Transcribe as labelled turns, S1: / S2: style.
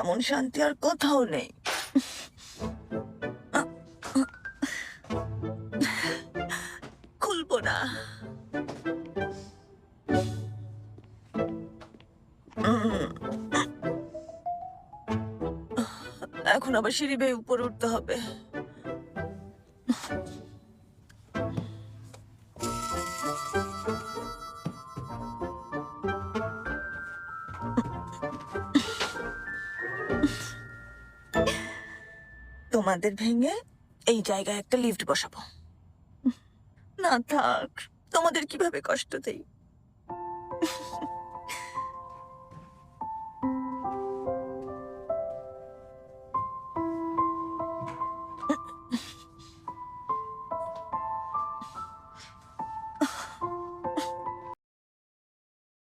S1: এমন শান্তি আর কোথাও নেই। খুলবো না। এখন আবার সিঁড়ি বেয়ে উপরে উঠতে হবে। তোমাদের ভেঙে এই জায়গায় একটা লিফট বসাবো। না থাক তোমাদের কীভাবে কষ্ট দেই?